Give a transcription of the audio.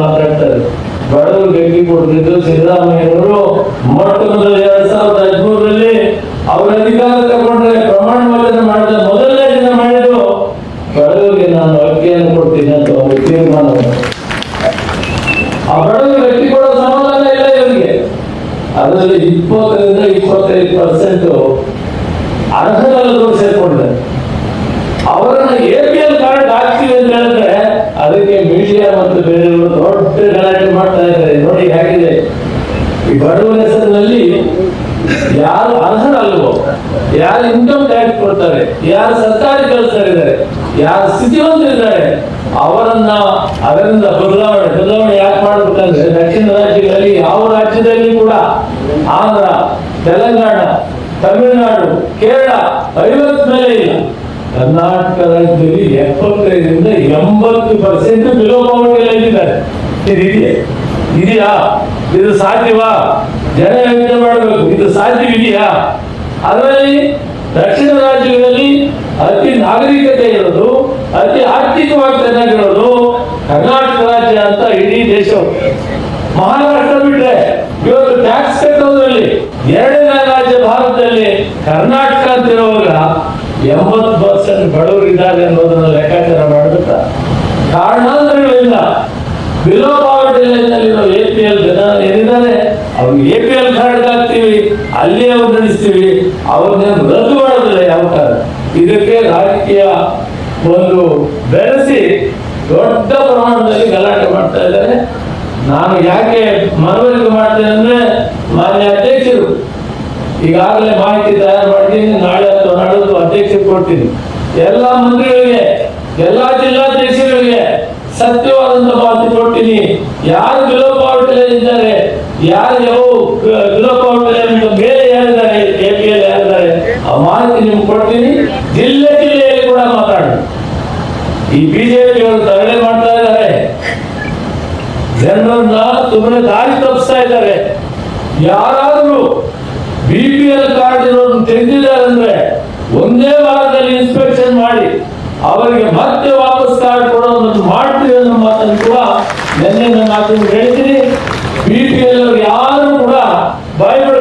ಮಾತಾಡ್ತಾರೆ ಬಡವರು ಬೆಂಕಿ ಕೊಡ್ತಿದ್ದು ಸಿದ್ದರಾಮಯ್ಯನವರು ಮೊಟ್ಟ ಮೊದಲು ಎರಡ್ ಸಾವಿರದ ಹದಿಮೂರರಲ್ಲಿ ಅವರ ಅಧಿಕಾರ ತಗೊಂಡ್ರೆ ಪ್ರಮಾಣ ವಚನ ಮಾಡಿದ ಮೊದಲನೇ ದಿನ ಮಾಡಿದ್ರು ಬಡವರಿಗೆ ನಾನು ಅಕ್ಕಿಯನ್ನು ಕೊಡ್ತೀನಿ ಅಂತ ಅವರು ತೀರ್ಮಾನ. ಆ ಬಡವರಿಗೆ ವ್ಯಕ್ತಿ ಕೊಡೋ ಸಮಾಧಾನ ಇಲ್ಲ ಇವರಿಗೆ. ಅದರಲ್ಲಿ ಇಪ್ಪತ್ತರಿಂದ ಇಪ್ಪತ್ತೈದು ಪರ್ಸೆಂಟ್ ಅರ್ಹರಲ್ಲೂ ಸೇರ್ಕೊಂಡಿದ್ದಾರೆ. ಮೀಡಿಯಾ ಮತ್ತು ಬೇರೆಯವರು ದೊಡ್ಡ ಗಲಾಟೆ ಮಾಡ್ತಾ ಇದ್ದಾರೆ. ನೋಡಿ ಹೇಗಿದೆ. ಈ ಬಡವರ ಹೆಸರಿನಲ್ಲಿ ಯಾರು ಅರ್ಹರಲ್ವೋ, ಯಾರು ಇನ್ಕಮ್ ಟ್ಯಾಕ್ಸ್ ಕೊಡ್ತಾರೆ, ಯಾರು ಸರ್ಕಾರಿ ಕೆಲಸದಲ್ಲಿದ್ದಾರೆ ಯಾರು ಸ್ಥಿತಿವಂತರಿದ್ದಾರೆ ಅವರನ್ನ ಅದರಿಂದ ಬದಲಾವಣೆ ಬದಲಾವಣೆ ಯಾಕೆ ಮಾಡ್ಬೇಕಂದ್ರೆ ದಕ್ಷಿಣ ರಾಜ್ಯಗಳಲ್ಲಿ ಯಾವ ರಾಜ್ಯದಲ್ಲಿ ಕೂಡ ಆಂಧ್ರ, ತೆಲಂಗಾಣ, ತಮಿಳುನಾಡು, ಕೇರಳ ಐವತ್ ಮೇಲೆ ಇಲ್ಲ. ಕರ್ನಾಟಕ ರಾಜ್ಯದಲ್ಲಿ ಎಪ್ಪತ್ತೈದರಿಂದ ಎಂಬತ್ತು ಪರ್ಸೆಂಟ್ ಇದೆ ಇದೆಯಾ ಇದೆಯಾ? ಇದು ಸಾಧ್ಯವಾ? ಜನ ಯೋಚನೆ ಮಾಡಬೇಕು. ಇದು ಸಾಧ್ಯವಿದೆಯಾ? ಅದರಲ್ಲಿ ದಕ್ಷಿಣ ರಾಜ್ಯಗಳಲ್ಲಿ ಅತಿ ನಾಗರಿಕತೆ ಇರೋದು, ಅತಿ ಆರ್ಥಿಕವಾಗಿ ಚೆನ್ನಾಗಿರೋದು ಕರ್ನಾಟಕ ರಾಜ್ಯ ಅಂತ ಇಡೀ ದೇಶ. ಮಹಾರಾಷ್ಟ್ರ ಬಿಟ್ರೆ ಇವತ್ತು ಟ್ಯಾಕ್ಸ್ ಕಟ್ಟೋದ್ರಲ್ಲಿ ಎರಡನೇ ರಾಜ್ಯ ಭಾರತದಲ್ಲಿ ಕರ್ನಾಟಕ ಅಂತ ಇರುವಾಗ ಎಂಬತ್ತು ಪರ್ಸೆಂಟ್ ಬಡವರು ಇದ್ದಾರೆ ಅನ್ನೋದನ್ನ ಲೆಕ್ಕಾಚಾರ ಮಾಡಬೇಕ ಕಾರಣಾಂತರಗಳಿಂದ ಬಿಲೋ ಪಾವರ್ಟಿ ಲೈನ್ನಲ್ಲಿರೋ ಎ ಪಿ ಎಲ್ ಜನ ಏನಿದ್ದಾರೆ? ಅವ್ರಿಗೆ ಎ ಪಿ ಎಲ್ ಕಾರ್ಡ್ ಹಾಕ್ತೀವಿ ಅಲ್ಲಿ ಅವ್ರು ನಡೆಸ್ತೀವಿ. ಅವ್ರನ್ನ ರದ್ದು ಮಾಡೋದಿಲ್ಲ ಯಾವ ಕಾರಣ? ಇದಕ್ಕೆ ರಾಜಕೀಯ ಒಂದು ಬೆರೆಸಿ ದೊಡ್ಡ ಪ್ರಮಾಣದಲ್ಲಿ ಗಲಾಟೆ ಮಾಡ್ತಾ ಇದ್ದಾರೆ. ನಾನು ಯಾಕೆ ಮನವರಿಕೆ ಮಾಡ್ತೇನೆ ಅಂದ್ರೆ ಮಾನ್ಯ ಅಧ್ಯಕ್ಷರು ಈಗಾಗಲೇ ಮಾಹಿತಿ ತಯಾರು ಮಾಡಿದ್ದೀನಿ. ನಾಳೆ ಅಥವಾ ಕೊಟ್ಟಿದೆ ಎಲ್ಲ ಮಂತ್ರಿಗಳಿಗೆ ಎಲ್ಲ ಜಿಲ್ಲಾಧ್ಯಕ್ಷರಿಗೆ ಸತ್ಯವಾದಂತ ಮಾತು ಕೊಡ್ತೀನಿ. ಯಾರು ಬಿಲೋ ಪಾವಟಿಯಲ್ಲಿ ಇದ್ದಾರೆ, ಯಾರು ಯಾವ ಬಿಲೋ ಪಾವತಿ ಮೇಲೆ ಯಾರಿದ್ದಾರೆ ಎ ಪಿ ಎಲ್ ಯಾರಿದ್ದಾರೆ, ಆ ಮಾಹಿತಿ ನಿಮ್ಗೆ ಕೊಡ್ತೀನಿ. ಜಿಲ್ಲೆ ಜಿಲ್ಲೆಯಲ್ಲಿ ಕೂಡ ಮಾತಾಡಿ ಈ ಬಿಜೆಪಿ ಅವರು ತರಳೆ ಮಾಡ್ತಾ ಇದ್ದಾರೆ. ಜನರನ್ನ ಸುಮ್ಮನೆ ದಾರಿ ತಪ್ಪಿಸ್ತಾ ಇದ್ದಾರೆ. ಯಾರಾದ್ರೂ ಬಿ ಪಿ ಎಲ್ ಕಾರ್ಡ್ ಇರೋರು ತೆಗೆದಿದ್ದಾರೆ ಅಂದ್ರೆ ಒಂದೇ ವಾರದಲ್ಲಿ ಇನ್ಸ್ಪೆಕ್ಷನ್ ಮಾಡಿ, ಅವರಿಗೆ ಮತ್ತೆ ವಾಪಸ್ ಕಾರ್ಡ್ ಕೊಡೋದನ್ನು ಮಾಡ್ತೀವಿ ಅನ್ನೋ ಮಾತನ್ನು ಕೂಡ ನಿನ್ನೆ ಮಾತನ್ನು ಹೇಳ್ತೀನಿ ಬಿ ಪಿ ಎಲ್ ಯಾರು ಕೂಡ ಭಯಪಡ